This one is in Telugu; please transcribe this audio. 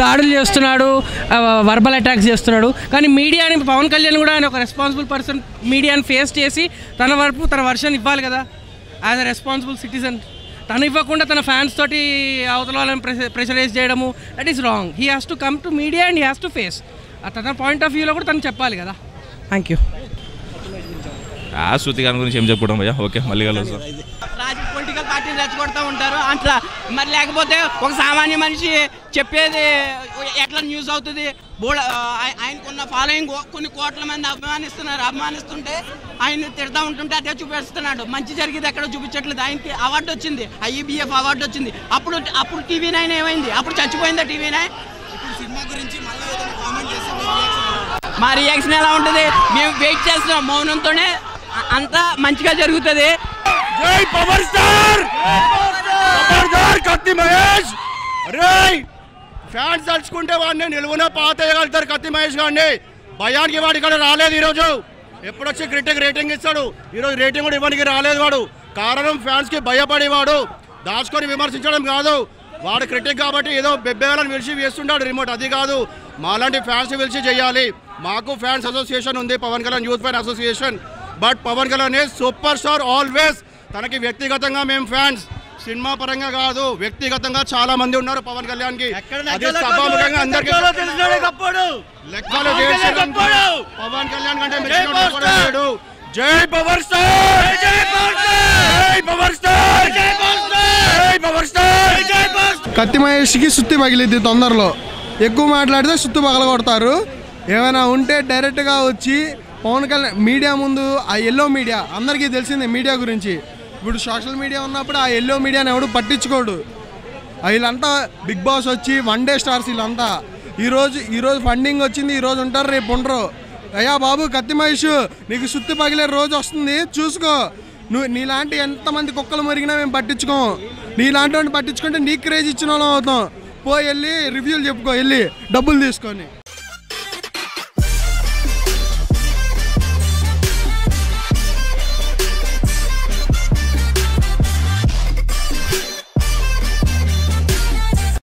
దాడులు చేస్తున్నాడు వర్బల్ అటాక్స్ చేస్తున్నాడు. కానీ మీడియాని పవన్ కళ్యాణ్ కూడా ఆయన ఒక రెస్పాన్సిబుల్ పర్సన్ మీడియాని ఫేస్ చేసి తన వరకు తన వర్షన్ ఇవ్వాలి కదా యాజ్ అ రెస్పాన్సిబుల్ సిటిజన్ తను ఇవ్వకుండా తన ఫ్యాన్స్ తోటి అవతల వాళ్ళని ప్రెషరైజ్ చేయడము that is wrong he has to come to media and he has to face తన పాయింట్ ఆఫ్ వ్యూలో కూడా తను చెప్పాలి కదా. థ్యాంక్ యూ శృతి గారి గురించి ఏం చెప్పడం భయ్యా? ఓకే మళ్ళీ కలుగుతాం పార్టీలు రెచ్చగొడతా ఉంటారు అట్లా మరి లేకపోతే ఒక సామాన్య మనిషి చెప్పేది ఎట్లా న్యూస్ అవుతుంది? బోడ ఆయ- ఆయనకున్న ఫాలోయింగ్ కొన్ని కోట్ల మంది అభిమానిస్తున్నారు. అభిమానిస్తుంటే ఆయన తిడతా ఉంటుంటే అదే చూపిస్తున్నాడు. మంచి జరిగేది ఎక్కడ చూపించట్లేదు. ఆయనకి అవార్డు వచ్చింది. ఐఈబిఎఫ్ అవార్డు వచ్చింది. అప్పుడు అప్పుడు టీవీ నైన్ ఏమైంది? అప్పుడు చచ్చిపోయిందా టీవీ నైన్? మా రియాక్షన్ ఎలా ఉంటుంది? మేము వెయిట్ చేస్తున్నాం. మౌనంతోనే అంతా మంచిగా జరుగుతుంది. జై power star! Power star Kathi Mahesh! రేయ్ ఫ్యాన్స్ తలుచుకుంటే వాడిని నిలువున పాతేయగలుగుతారు కత్తి మహేష్ గారిని భయానికి వాడి ఇక్కడ రాలేదు ఈరోజు. ఎప్పుడొచ్చి క్రిటిక్ రేటింగ్ ఇస్తాడు? ఈరోజు రేటింగ్ కూడా ఇవ్వడానికి రాలేదు వాడు. కారణం ఫ్యాన్స్కి భయపడేవాడు. దాచుకొని విమర్శించడం కాదు. వాడు క్రిటిక్ కాబట్టి ఏదో బెబ్బేలను పిలిచి వేస్తుంటాడు రిమోట్. అది కాదు. మాలాంటి ఫ్యాన్స్ పిలిచి చేయాలి. మాకు ఫ్యాన్స్ అసోసియేషన్ ఉంది Pavan Kalyan youth fan association. But Pavan Kalyan super star always. తనకి వ్యక్తిగతంగా మేము ఫ్యాన్స్. సినిమా పరంగా కాదు వ్యక్తిగతంగా చాలా మంది ఉన్నారు పవన్ కళ్యాణ్కి అది సభాముఖంగా అందరికీ లెక్కలు పవన్ కళ్యాణ్ కంటే. జై పవర్ స్టార్. జై పవర్ స్టార్. జై పవర్ స్టార్. జై పవర్ స్టార్. కత్తి మహేష్కి సుత్తి పగిలిద్ది తొందరలో. ఎక్కువ మాట్లాడితే సుత్తి పగలగొడతారు. ఏమైనా ఉంటే డైరెక్ట్గా వచ్చి పవన్ కళ్యాణ్ మీడియా ముందు ఆ ఎల్లో మీడియా అందరికీ తెలిసిందే మీడియా గురించి. ఇప్పుడు సోషల్ మీడియా ఉన్నప్పుడు ఆ ఎల్లో మీడియాని ఎవడు పట్టించుకోడు. వీళ్ళంతా బిగ్ బాస్ వచ్చి వన్ డే స్టార్స్ వీళ్ళంతా. ఈరోజు ఈరోజు ఫండింగ్ వచ్చింది ఈరోజు ఉంటారు రేపు ఉండరు. అయ్యా బాబు కత్తి మహేష్ నీకు సుత్తి పగిలే రోజు వస్తుంది చూసుకో. నువ్వు నీలాంటి ఎంతమంది కుక్కలు మరిగినా మేము పట్టించుకోం. నీలాంటి వాడిని పట్టించుకుంటే నీకు క్రేజ్ ఇచ్చిన వాళ్ళం అవుతాం. పోయి వెళ్ళి రివ్యూలు చెప్పుకో వెళ్ళి డబ్బులు తీసుకొని.